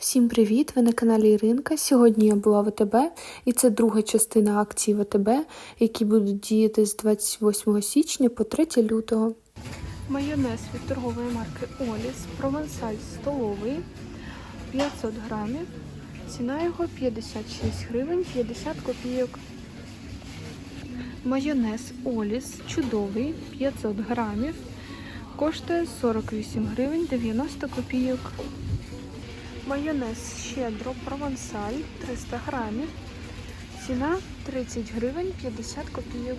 Всім привіт! Ви на каналі Іринка. Сьогодні я була в АТБ, і це друга частина акцій в АТБ, які будуть діяти з 28 січня по 3 лютого. Майонез від торгової марки Оліс, провансаль столовий 500 грамів. Ціна його 56 гривень 50 копійок. Майонез Оліс чудовий 500 грамів. Коштує 48 гривень 90 копійок. Майонез щедро провансаль 300 грамів. Ціна 30 гривень 50 копійок.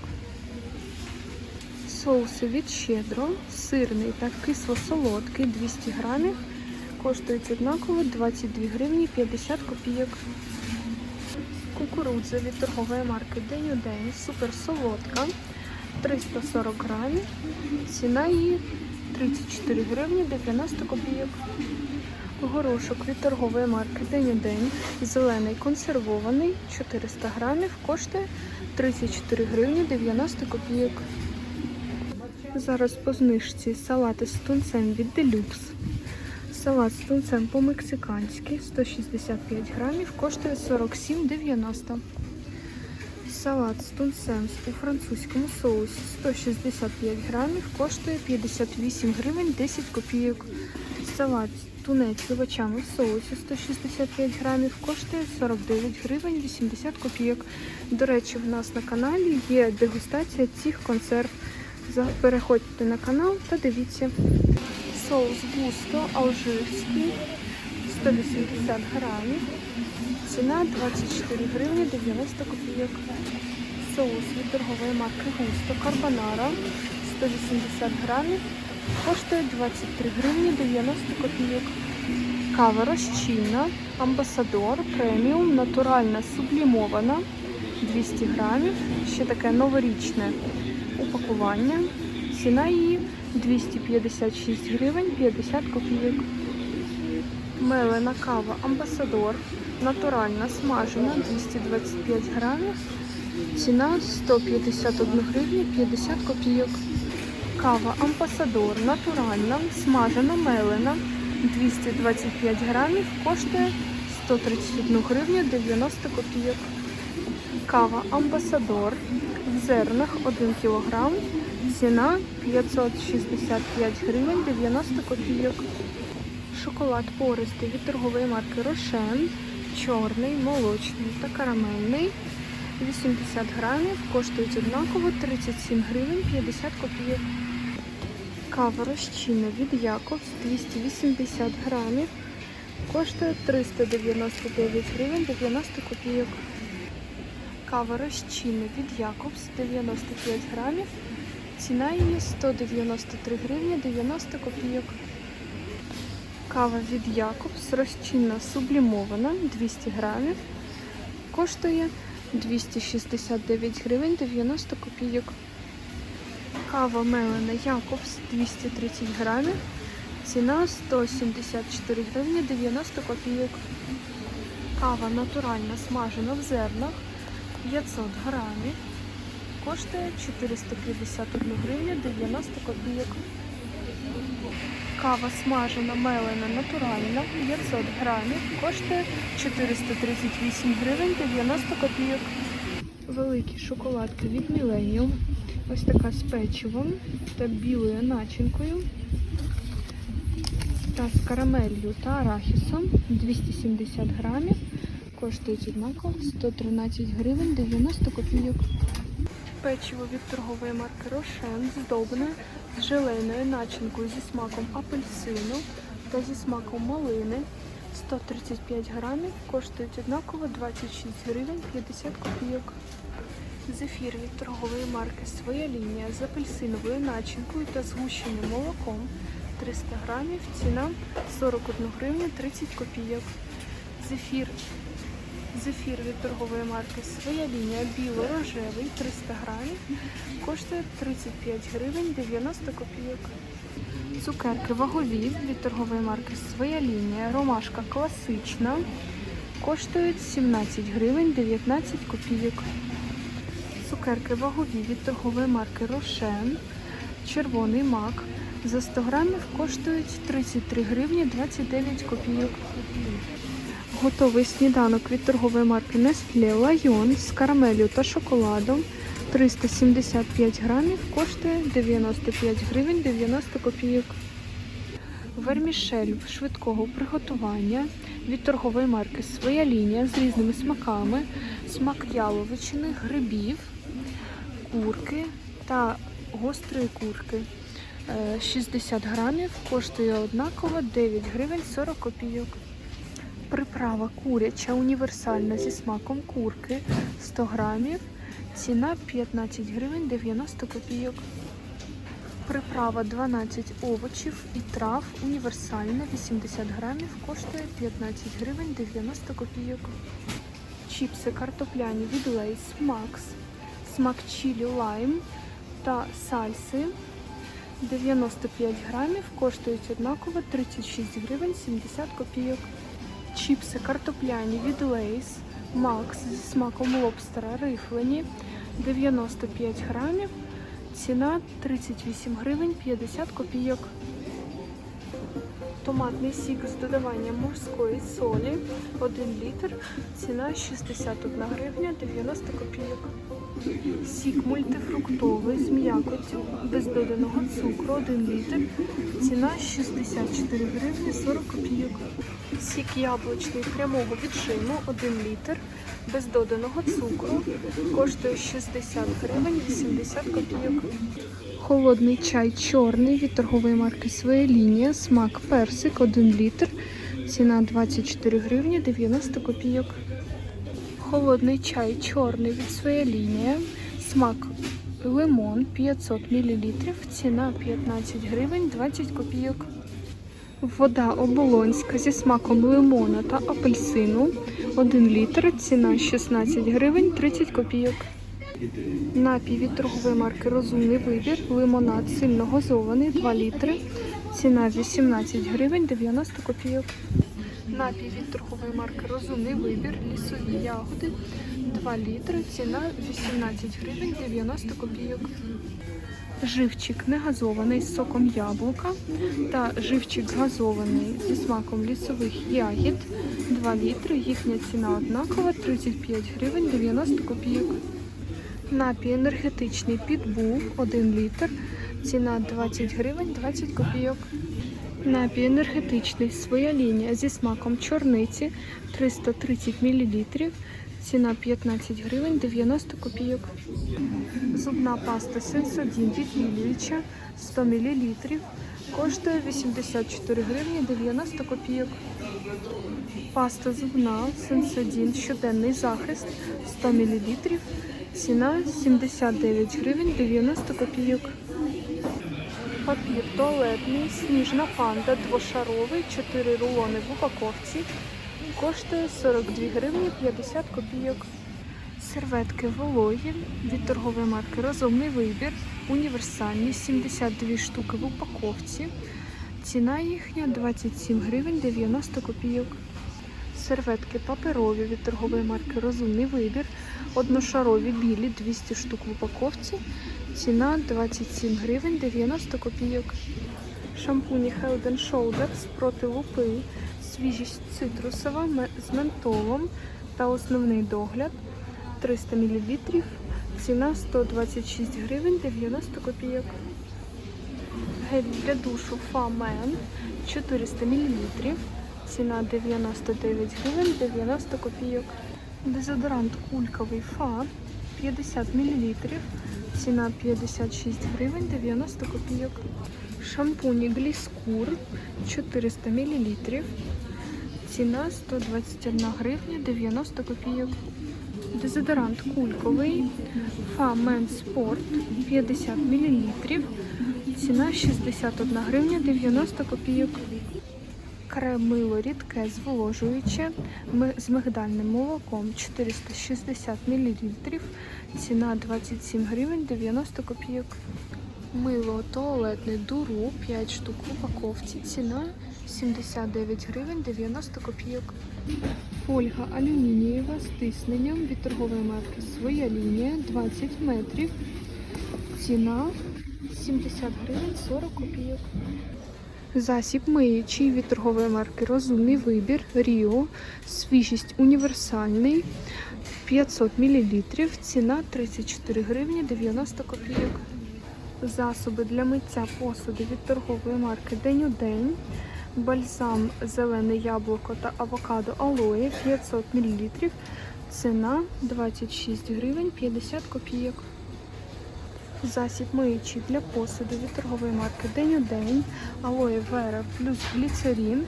Соуси від щедро, сирний та кисло-солодкий 200 грамів. Коштують однаково 22 гривні 50 копійок. Кукурудза від торгової марки День у день супер солодка 340 грамів. Ціна її 34 гривні 90 копійок. Горошок від торгової марки День у день. Зелений консервований 400 грамів. Коштує 34 гривні 90 копійок. Зараз по знижці салати з тунцем від Делюкс. Салат з тунцем по-мексиканськи 165 грамів, коштує 47,90. Салат з тунцем у французькому соусі 165 грамів, коштує 58 гривень 10 копійок. Салат тунець з овочами в соусі 165 грамів, коштує 49 гривень 80 копійок. До речі, в нас на каналі є дегустація цих консерв. Переходьте на канал та дивіться. Соус густо алжирський 180 грамів. Ціна 24 гривні 90 копійок. Соус від торгової марки Густо Карбонара 180 грамів. Коштує 23 гривні 90 копійок. Кава розчинна, амбасадор, преміум, натуральна сублімована 200 грамів. Ще таке новорічне упакування. Ціна її 256 гривень 50 копійок. Мелена кава Амбасадор. Натуральна смажена 225 грамів. Ціна 151 гривня 50 копійок. Кава Амбасадор натуральна, смажена мелена 225 грамів. Коштує 131 гривню 90 копійок. Кава Амбасадор в зернах 1 кг. Ціна 565 гривень 90 копійок. Шоколад пористий від торгової марки Рошен. Чорний, молочний та карамельний. 80 грамів. Коштують однаково 37 гривень 50 копійок. Кава розчинна від Якобс 280 грамів. Коштує 399 гривень 90 копійок. Кава розчинна від Якобс 95 грамів. Ціна її 193 гривні 90 копійок. Кава від Якобс розчинна сублімована 200 грамів. Коштує 269 гривень 90 копійок. Кава мелена Якобс 230 грамів. Ціна 174 гривні 90 копійок. Кава натуральна смажена в зернах 500 грамів. Коштує 451 гривню 90 копійок. Кава смажена мелена натуральна 500 грамів. Коштує 438 гривень 90 копійок. Великі шоколадки від Millennium. Ось така з печивом та білою начинкою. Та з карамеллю та арахісом 270 грамів. Коштують однаково 113 гривень 90 копійок. Печиво від торгової марки Рошен здобне з желейною начинкою зі смаком апельсину та зі смаком малини. 135 грамів, коштують однаково 26 гривень 50 копійок. Зефір від торгової марки Своя лінія з апельсиновою начинкою та згущеним молоком 300 грамів. Ціна 41 гривня 30 копійок. Зефір Зефір від торгової марки Своя лінія біло-рожевий 300 грамів. Коштує 35 гривень 90 копійок. Цукерки вагові від торгової марки Своя лінія. Ромашка класична. Коштують 17 гривень 19 копійок. Цукерки вагові від торгової марки Рошен. Червоний мак За 100 грамів коштують 33 гривні 29 копійок. Готовий сніданок від торгової марки Nestle Lion з карамелью та шоколадом 375 грамів коштує 95 гривень 90 копійок. Вермішель швидкого приготування від торгової марки Своя лінія з різними смаками, смак яловичини, грибів, курки та гострої курки. Е, 60 грамів коштує однаково 9 гривень 40 копійок. Приправа куряча універсальна зі смаком курки 100 грамів. Ціна 15 гривень 90 копійок. Приправа 12 овочів і трав універсальна 80 грамів коштує 15 гривень 90 копійок. Чіпси картопляні від Lay's Max, смак чілі лайм та сальси 95 грамів коштують однаково 36 гривень 70 копійок. Чіпси картопляні від Lay's Max зі смаком лобстера рифлені 95 грамів. Ціна 38 гривень 50 копійок. Томатний сік з додаванням морської солі 1 літр. Ціна 61 гривня 90 копійок. Сік мультифруктовий з м'якоттю без доданого цукру 1 літр. Ціна 64 гривні 40 копійок. Сік яблучний прямого віджиму 1 літр без доданого цукру коштує 60 гривень 80 копійок. Холодний чай чорний від торгової марки Своя лінія, смак персик 1 літр. Ціна 24 гривні 90 копійок. Холодний чай чорний від Своя лінія, смак лимон 500 мл. Ціна 15 гривень 20 копійок. Вода оболонська зі смаком лимона та апельсину 1 літр. Ціна 16 гривень 30 копійок. Напій від торгової марки Розумний вибір. Лимонад сильно газований 2 літри. Ціна 18 гривень 90 копійок. Напій від торгової марки Розумний вибір. Лісові ягоди 2 літри. Ціна 18 гривень 90 копійок. Живчик негазований з соком яблука та живчик газований зі смаком лісових ягід 2 літри. Їхня ціна однакова 35 гривень 90 копійок. Напій енергетичний підбув 1 літр. Ціна 20 гривень 20 копійок. Напій енергетичний своя лінія зі смаком чорниці 330 мл. Ціна 15 гривень 90 копійок. Зубна паста Сенсодін відбілююча 100 мл. Коштує 84 гривні 90 копійок. Паста зубна Сенсодін щоденний захист 100 мл. Ціна 79 гривень 90 копійок. Папір туалетний, сніжна панда двошаровий, 4 рулони в упаковці. Коштує 42 гривні 50 копійок. Серветки вологі від торгової марки Розумний вибір. Універсальні 72 штуки в упаковці. Ціна їхня 27 гривень 90 копійок. Серветки паперові від торгової марки Розумний вибір. Одношарові білі 200 штук в упаковці. Ціна 27 гривень 90 копійок. Шампуні Head and Shoulders проти лупи. Свіжість цитрусова з ментолом та основний догляд 300 мл. Ціна 126 гривень 90 копійок. Гель для душу Фамен 400 мл. Ціна 99 гривень 90 копійок. Дезодорант кульковий Фа 50 мл. Ціна 56 гривень 90 копійок. Шампуні Гліскур 400 мл. Ціна 121 гривня 90 копійок. Дезодорант кульковий Фа Мен Спорт 50 мл. Ціна 61 гривня 90 копійок. Крем мило рідке зволожуюче з мигдальним молоком 460 мл. Ціна 27 гривень 90 копійок. Мило туалетне дуру 5 штук в упаковці. Ціна 79 гривень 90 копійок. Фольга алюмінієва з тисненням від торгової марки Своя лінія 20 метрів. Ціна 70 гривень 40 копійок. Засіб миючий від торгової марки Розумний вибір Ріо. Свіжість універсальний 500 мл. Ціна 34 гривні 90 копійок. Засоби для миття посуду від торгової марки День у день. Бальзам зелене яблуко та авокадо алоє 500 мл. Ціна 26 гривень 50 копійок. Засіб миючий для посуду від торгової марки День у день, алоє вера плюс гліцерин,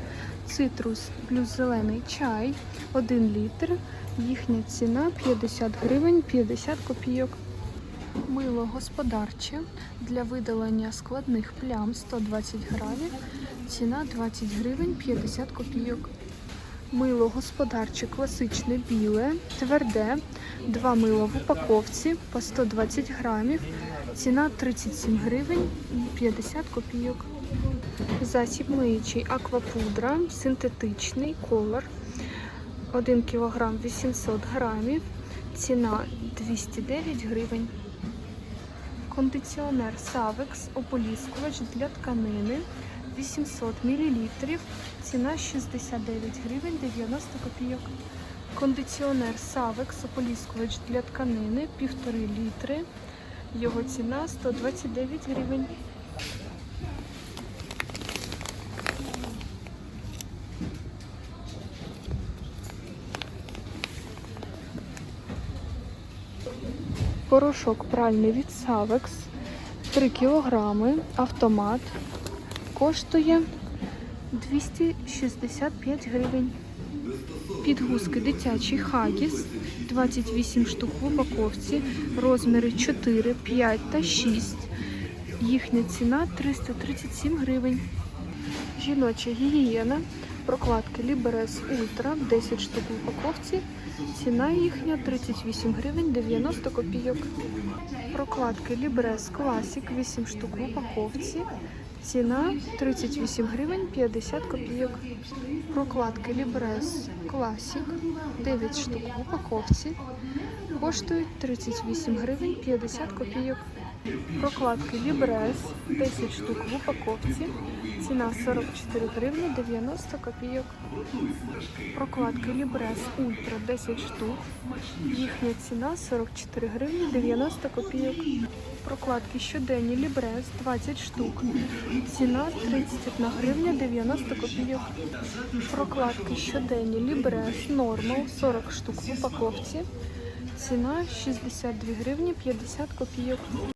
цитрус плюс зелений чай 1 літр. Їхня ціна 50 гривень 50 копійок. Мило господарче для видалення складних плям 120 грамів. Ціна 20 гривень 50 копійок. Мило господарче класичне біле, тверде, два мила в упаковці по 120 грамів. Ціна 37 гривень 50 копійок. Засіб миючий аквапудра, синтетичний колор. 1 кг 800 грамів. Ціна 209 гривень. Кондиціонер Савекс, ополіскувач для тканини 800 мл. Ціна 69 гривень 90 копійок. Кондиціонер Савекс, ополіскувач для тканини 1,5 літри. Його ціна 129 гривень. Порошок пральний від Савекс 3 кілограми, автомат. Коштує 265 гривень. Підгузки дитячий хагіс 28 штук в упаковці, розміри 4, 5 та 6. Їхня ціна 337 гривень. Жіноча гігієна, прокладки Liberes Ultra 10 штук в упаковці. Ціна їхня 38 гривень 90 копійок. Прокладки Libres Classic 8 штук в упаковці. Ціна 38 гривень 50 копійок. Прокладки Libres Classic 9 штук в упаковці. Коштують 38 гривень 50 копійок. Прокладки Libres 10 штук в упаковці. Ціна 44 гривні 90 копійок. Прокладки Libres Ultra 10 штук. Їхня ціна 44 гривні 90 копійок. Прокладки щоденні Libres 20 штук. Ціна 31 гривня 90 копійок. Прокладки щоденні Libres Normal 40 штук в упаковці. Ціна 62 гривні 50 копійок.